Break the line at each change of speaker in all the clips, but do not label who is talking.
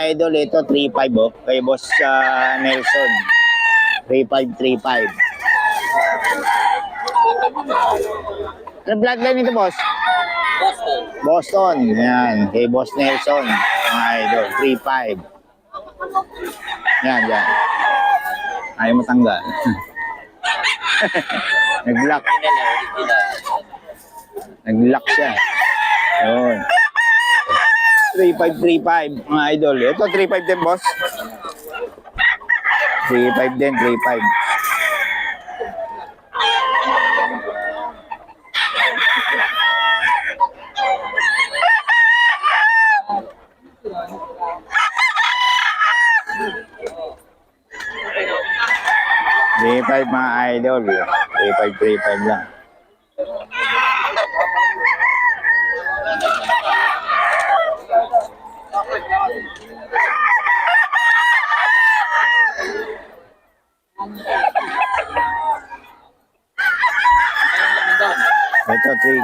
idol, ito 3.5 oh. Kay Boss ah, Nelson. 3.535. Ano bloodline ito, boss?
Boston.
Boston. Yan. Kay Boss Nelson. Mga idol. 3.5. Yan, yan. Ayaw matanggal. Nag-lock. Nag-lock siya. Yun. 3535 mga idol. Ito 35 din boss. 35 din, 35. Three five mga idol. Three five, three five lang.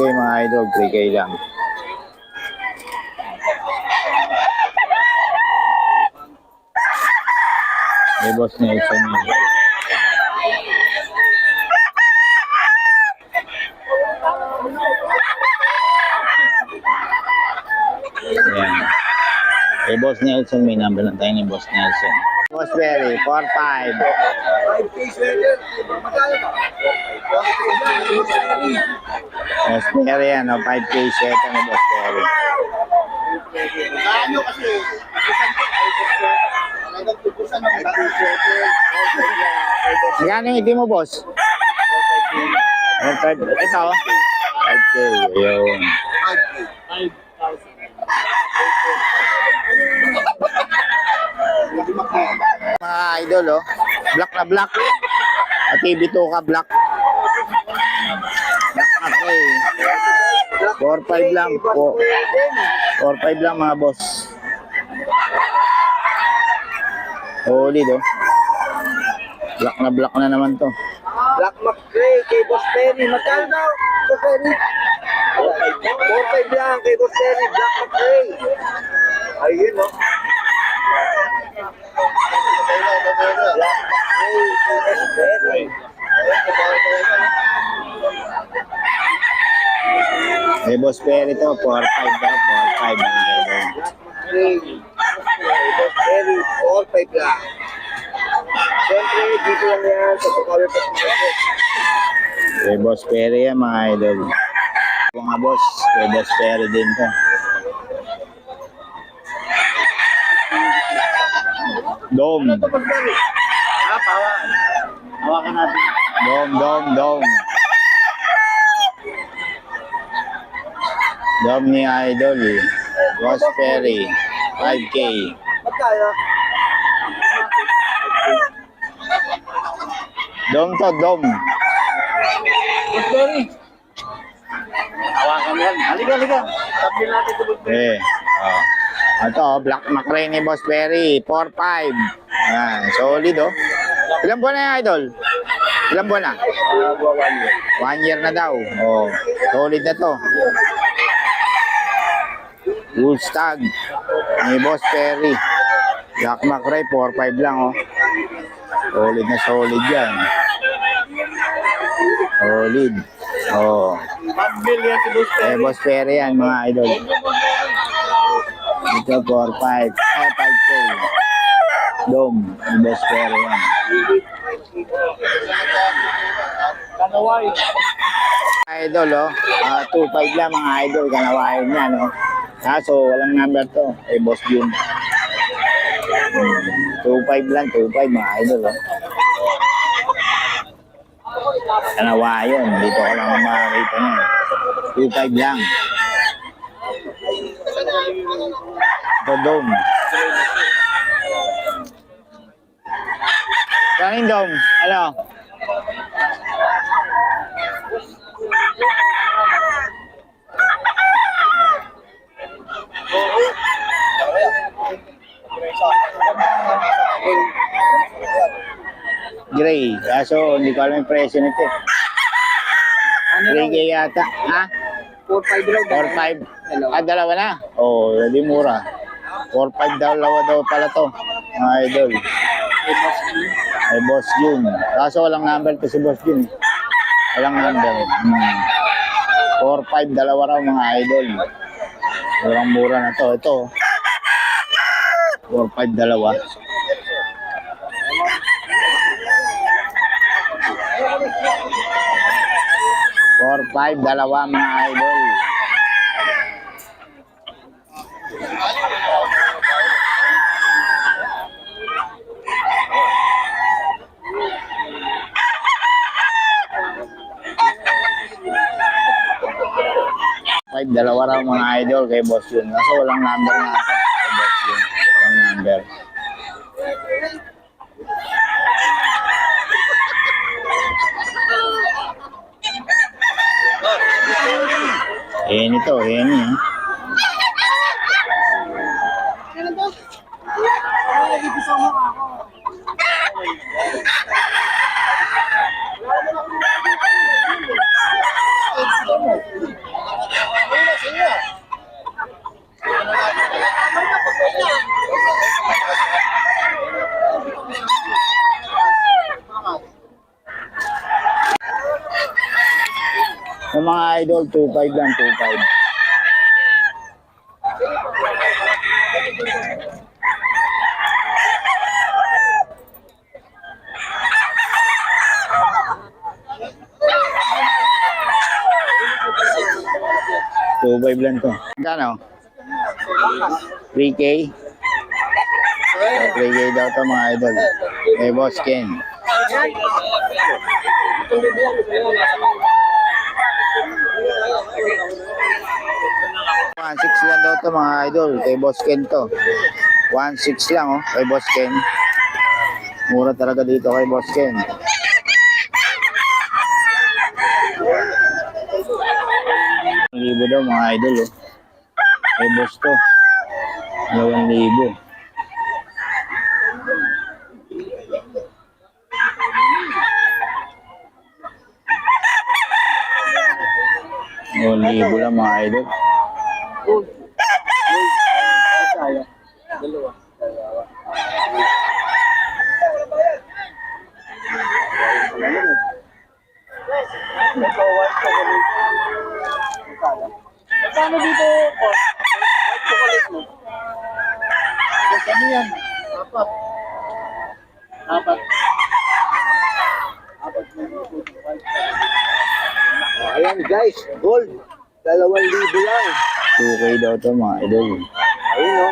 3K mga idol, 3K lang. May boss Nelson yun. Ayan. Kay Boss Nelson, may number lang tayo ni Boss Nelson. Boss Berry, 4-5.
5K sweater. Magkano ba?
Boss Berry, ano, 5K set ni Boss Berry.
Ano kasi? 5K sweater.
Magkano yung itim mo, boss? 1.5. Ito, 5K. Ayun.
5K. Hindi makita.
Mga idol, oh. Black na black. At TV2 ka, black. Gray. 4-5 lang po. 4-5 lang mga boss. Solid, oh. Black na black na naman to.
Black McRae kay Boss Perry. Magkano daw? Boss Perry? 4-5 lang kay Boss Perry. Black McRae. Ayun, no? Black McRae kay Boss Perry.
Eh, boss Perry to, 4-5 daw, 4-5 ang
Perry. 4-5 lang. Siyempre, dito lang yan sa Tukawi Market.
Kay Boss Perry yan, mga idol. Mga boss, kay Boss Perry din to. Dom.
Ah, pawa. Hawakan natin.
Dom, dom, dom. Dom ni Idol. Boss Perry. 5K.
Magkano?
Dom to, dom.
Boss Perry. Hawakan yan. Halika, halika. Tabi natin ito.
Eh. Oh. Ito, Black McRae ni Boss Perry. 4-5. Yan, solid oh. Ilang buwan na yan, Idol? Ilang buwan na?
One year
na daw. Oh, solid na to. Wolf Stag ni Boss Perry. Jack McRae, 4-5 lang oh. Solid na solid yan. Solid. Oh.
1 million si Boss
Eh. Boss Perry yan, mga idol. Ito, 4-5. Ah, 5K. Dom, ni Boss Perry yan.
Kanaway.
Idol, oh. Ah, 2-5 lang, mga idol. Kanawain niya, no? Kaso, walang number to. Eh, Boss Jun. Hmm, 2-5 lang, 2-5, mga idol, oh. Kanawayon. Dito ko lang makakita niya. 2-5 lang. Ito, Dom. Kanin, Dom. Ano? Gray. Kaso, hindi ko alam yung presyo nito. eh.
Ano
Gray kaya yata. Ha?
4-5 daw.
4-5. Ah, dalawa na? Oo, oh, hindi mura. 4-5 dalawa daw pala to, mga idol. Ay, Boss Jun. Kaso walang number to si Boss Jun. Walang number. Hmm. 4-5 dalawa raw mga idol. Murang mura na to. Ito. 4-5 dalawa. Four, five, dalawa mga idol. Five, dalawa raw mga idol kay Boss yun. Kaso walang number nga yun. Walang number. Henny to, Henny. Eh. Yung mga idol, 2.5 lang, 2.5. Two five lang to. Magkano? 3K? 3K daw to mga idol. Eh, Boss Ken. 1.6 lang daw to mga idol. Kay Boss Ken to. 1.6 lang oh. Kay Boss Ken. Mura talaga dito kay Boss Ken. Libo daw mga idol oh. Kay Boss to. 2,000 O, libo lang mga idol.
Ayan guys, gold. Dalawang libo lang.
2K daw to mga idol.
Ayun o.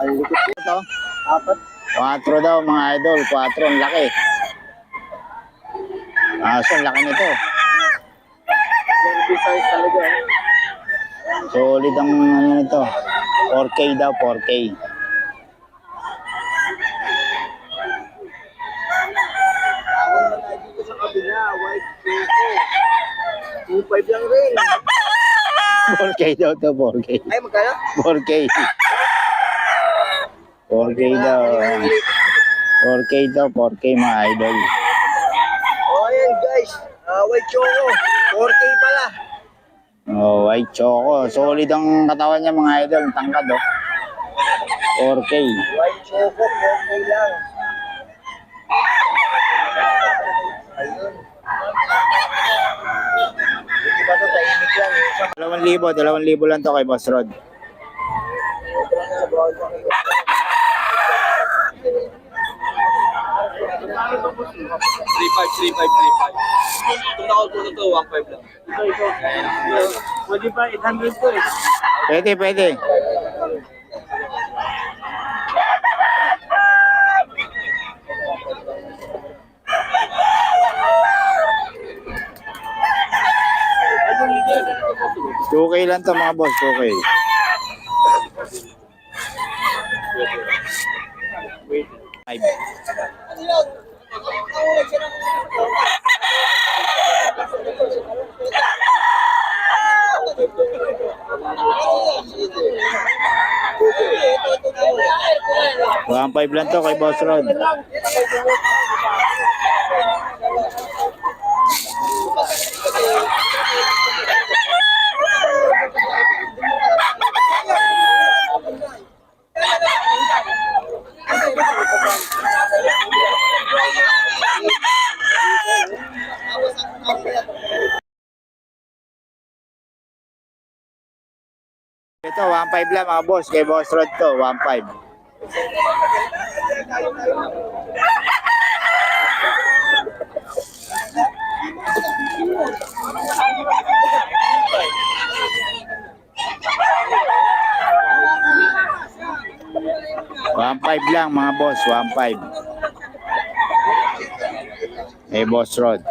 Ang likot ko.
Ito,
Apat.
4 daw mga idol. 4 ang laki. Ah, so ang laki nito.
Size talaga. eh.
Solid ang ano nito. 4K daw, 4K.
Tawag na tayo dito sa kabila. White choco. 2.5 lang rin.
4K daw to, 4K.
Ay, magkano?
4K. 4K daw. 4K daw, 4K mga idol.
Oh, ayan guys. Ah, white choco. 4K pala.
Oh, white choco. Solid ang katawan niya mga idol. Ang Tangkad oh. 4K.
White choco, 4K lang. Ayun. Hindi ba ito tahimik lang? Eh. Sa
2,000, 2,000 lang to kay Boss Rod.
Three five, three five, three five. Itong nakal po na to, one five lang.
Ito, ito. Pwede pa 800 ko eh.
Pwede, pwede. Two K lang to mga boss, 2K. Five. One five lang to kay Boss Rod. Ito, 1.5 lang mga boss. Kay Boss Rod to, 1.5. One lang mga boss, one five. Eh, boss Rod.